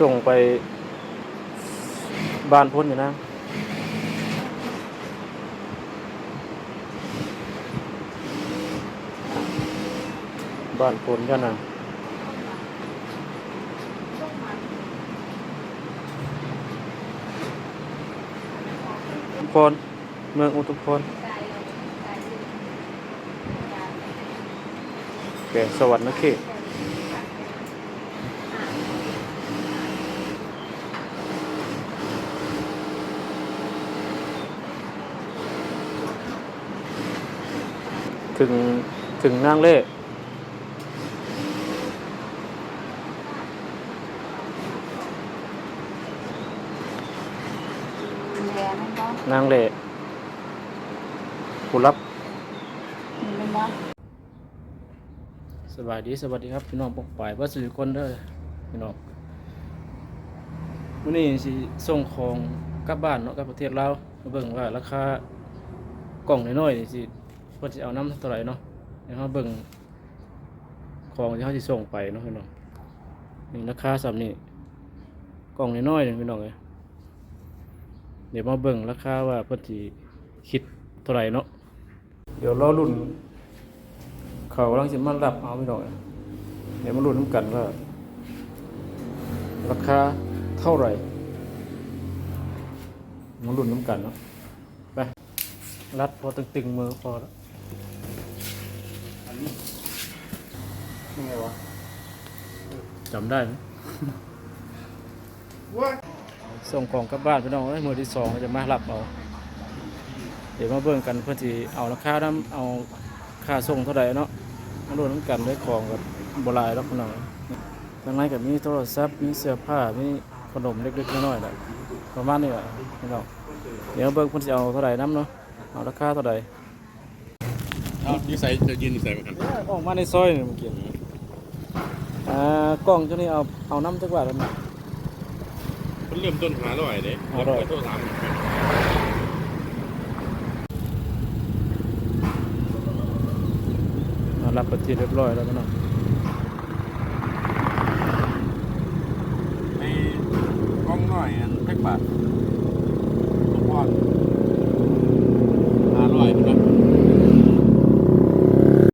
ส่งไปบ้านพ้นอยู่นะบ้านพ้นกันนะทุกคนเมืองอุทุพรแกงสวรรค์นะเขต ถึงถึงนางเล่แย่ไหมบ้างนางเล่ผู้รับมีไหมบ้างสบายดีสวัสดีครับพี่น้องปกป่ายว่าสิคนเด้อพี่น้องวันนี้สิส่งของกลับบ้านเนาะกลับประเทศลาวมาเบิ่งว่าราคากล่องน้อยๆนี่สิ เพิ่นสิเอาน้ำเท่าไหร่เนาะเดี๋ยวเราเบิ่งของที่เขาสิส่งไปเนาะพี่น้องนี่ราคาสำนี่กล่องน้อยๆนี่พี่น้องเอ้ยเดี๋ยวมาเบิ่งราคาว่าเพิ่นสิคิดเท่าไหร่เนาะเดี๋ยวรอรุ่น เขากำลังจะมารับเอาไปหน่อยเดี๋ยวมาลุ้นน้ำกันว่าราคาเท่าไหร่มาลุ้นน้ำกันเนาะไปรัดพอตึงๆมือพอแล้ว นี่ไงวะจำได้ไหมส่งของกลับบ้านพี่น้องเอ้ยมือที่สองก็จะมารับเอาเดี๋ยวมาเบิ่งกันเพื่อที่เอาราคาน้ำเอาค่าส่งเท่าไหร่เนาะมารวมน้ำกันด้วยของกับโบราณแล้วพี่น้องทางในกับมีโทรศัพท์มีเสื้อผ้ามีขนมเล็กๆน้อยๆแหละประมาณนี้แหละพี่น้องเดี๋ยวเบิ่งเพิ่นสิเอาเท่าไหร่น้ำเนาะเอาราคาเท่าไหร่เอานิสัยจะยืนนิสัยเหมือนกันออกมาในซอยนี่เมื่อกี้ อ่ากล้องเจ้านี้เอาเอาน้ำจักบาทแล้วนะ มันเริ่มต้นหาร้อยเด้ห้าร้อยโทรถามเอารับประเทศเรียบร้อยแล้วพี่น้องในกล้องหน่อยอันเพ็กบาททุกพอน